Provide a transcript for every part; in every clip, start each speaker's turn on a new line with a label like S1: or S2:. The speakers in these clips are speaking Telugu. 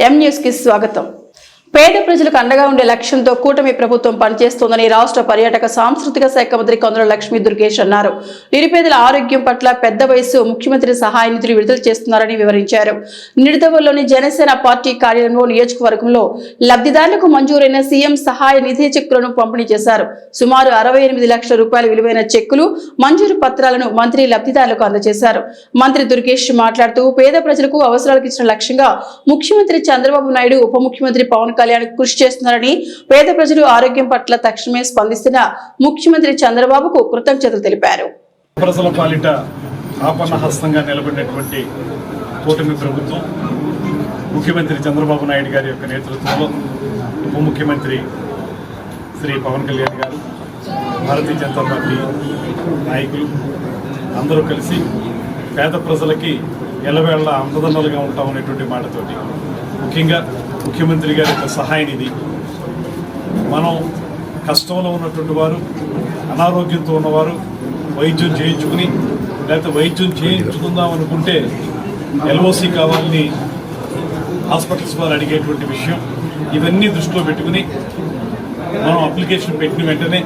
S1: ఎం న్యూస్కి స్వాగతం. పేద ప్రజలకు అండగా ఉండే లక్ష్యంతో కూటమి ప్రభుత్వం పనిచేస్తోందని రాష్ట్ర పర్యాటక సాంస్కృతిక శాఖ మంత్రి కొందరు లక్ష్మీ దుర్గేష్ అన్నారు. నిరుపేదల ఆరోగ్యం పట్ల పెద్ద వయసు ముఖ్యమంత్రి సహాయ నిధులు విడుదల చేస్తున్నారని వివరించారు. నిడదవల్లోని జనసేన పార్టీ కార్యాలయంలో నియోజకవర్గంలో లబ్ధిదారులకు మంజూరైన సీఎం సహాయ నిధి చెక్కులను పంపిణీ చేశారు. సుమారు అరవై ఎనిమిది లక్షల రూపాయల విలువైన చెక్కులు మంజూరు పత్రాలను మంత్రి లబ్ధిదారులకు అందజేశారు. మంత్రి దుర్గేష్ మాట్లాడుతూ పేద ప్రజలకు అవసరాలకు ఇచ్చిన లక్ష్యంగా ముఖ్యమంత్రి చంద్రబాబు నాయుడు ఉప ముఖ్యమంత్రి పవన్ కళ్యాణ్ కృషి చేస్తున్నారని పేద ప్రజలు ఆరోగ్యం పట్ల తక్షణమే స్పందిస్తున్న ముఖ్యమంత్రి చంద్రబాబుకు కృతజ్ఞతలు తెలిపారు.
S2: ప్రజల పాలిట ఆపన్న హస్తంగా నిలబడినటువంటి కూటమి ప్రభుత్వం ముఖ్యమంత్రి చంద్రబాబు నాయుడు గారి యొక్క నేతృత్వంలో ఉప ముఖ్యమంత్రి శ్రీ పవన్ కళ్యాణ్ గారు భారతీయ జనతా పార్టీ నాయకులు అందరూ కలిసి పేద ప్రజలకి ఎల్లవేళ అండదండలుగా ఉంటామనేటువంటి మాటతోటి ముఖ్యంగా ముఖ్యమంత్రి గారి యొక్క సహాయ నిధి మనం కష్టంలో ఉన్నటువంటి వారు అనారోగ్యంతో ఉన్నవారు వైద్యం చేయించుకుని లేకపోతే వైద్యం చేయించుకుందాం అనుకుంటే ఎల్ఓసి కావాలని హాస్పిటల్స్ వారు అడిగేటువంటి విషయం ఇవన్నీ దృష్టిలో పెట్టుకుని మనం అప్లికేషన్ పెట్టిన వెంటనే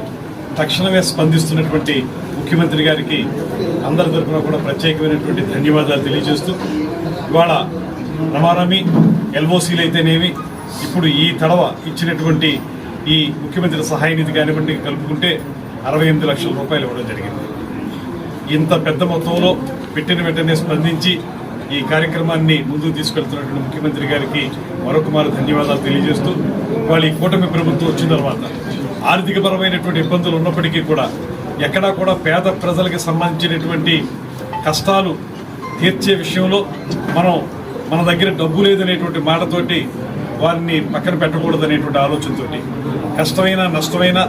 S2: తక్షణమే స్పందిస్తున్నటువంటి ముఖ్యమంత్రి గారికి అందరి తరఫున కూడా ప్రత్యేకమైనటువంటి ధన్యవాదాలు తెలియజేస్తూ ఇవాళ రమారమి ఎల్ఓసీలు అయితేనేమి ఇప్పుడు ఈ తడవ ఇచ్చినటువంటి ఈ ముఖ్యమంత్రి సహాయ నిధి కానివ్వండి కలుపుకుంటే అరవై ఎనిమిది లక్షల రూపాయలు ఇవ్వడం జరిగింది. ఇంత పెద్ద మొత్తంలో పెట్టిన వెంటనే స్పందించి ఈ కార్యక్రమాన్ని ముందుకు తీసుకెళ్తున్నటువంటి ముఖ్యమంత్రి గారికి మరొకమారు ధన్యవాదాలు తెలియజేస్తూ వాళ్ళ ఈ కూటమి ప్రభుత్వం వచ్చిన తర్వాత ఆర్థికపరమైనటువంటి ఇబ్బందులు ఉన్నప్పటికీ కూడా ఎక్కడా కూడా పేద ప్రజలకు సంబంధించినటువంటి కష్టాలు తీర్చే విషయంలో మనం మన దగ్గర డబ్బు లేదనేటువంటి మాటతోటి వారిని పక్కన పెట్టకూడదు అనేటువంటి ఆలోచనతోటి. కష్టమైన నష్టమైన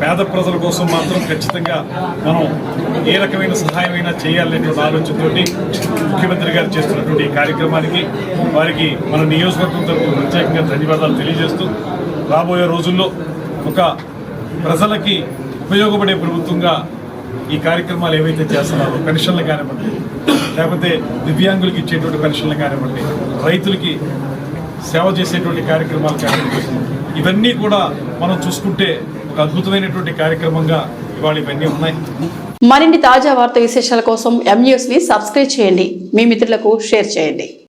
S2: పేద ప్రజల కోసం మాత్రం ఖచ్చితంగా మనం ఏ రకమైన సహాయమైనా చేయాలనేటువంటి ఆలోచనతోటి ముఖ్యమంత్రి గారు చేస్తున్నటువంటి ఈ కార్యక్రమానికి వారికి మన నియోజకవర్గం తరఫున ప్రత్యేకంగా ధన్యవాదాలు తెలియజేస్తూ రాబోయే రోజుల్లో ఒక ప్రజలకి ఉపయోగపడే ప్రభుత్వంగా ఈ కార్యక్రమాలు ఏవైతే చేస్తున్నారో పెన్షన్లు కానివ్వండి లేకపోతే దివ్యాంగులకు ఇచ్చేటువంటి పెన్షన్లు కానివ్వండి రైతులకి సేవ చేసేటువంటి కార్యక్రమాలు కానివ్వండి ఇవన్నీ కూడా మనం చూసుకుంటే ఒక అద్భుతమైనటువంటి కార్యక్రమంగా ఇవాళ ఇవన్నీ ఉన్నాయి.
S1: మరిన్ని తాజా వార్త విశేషాల కోసం ఎం ని సబ్స్క్రైబ్ చేయండి. మీ మిత్రులకు షేర్ చేయండి.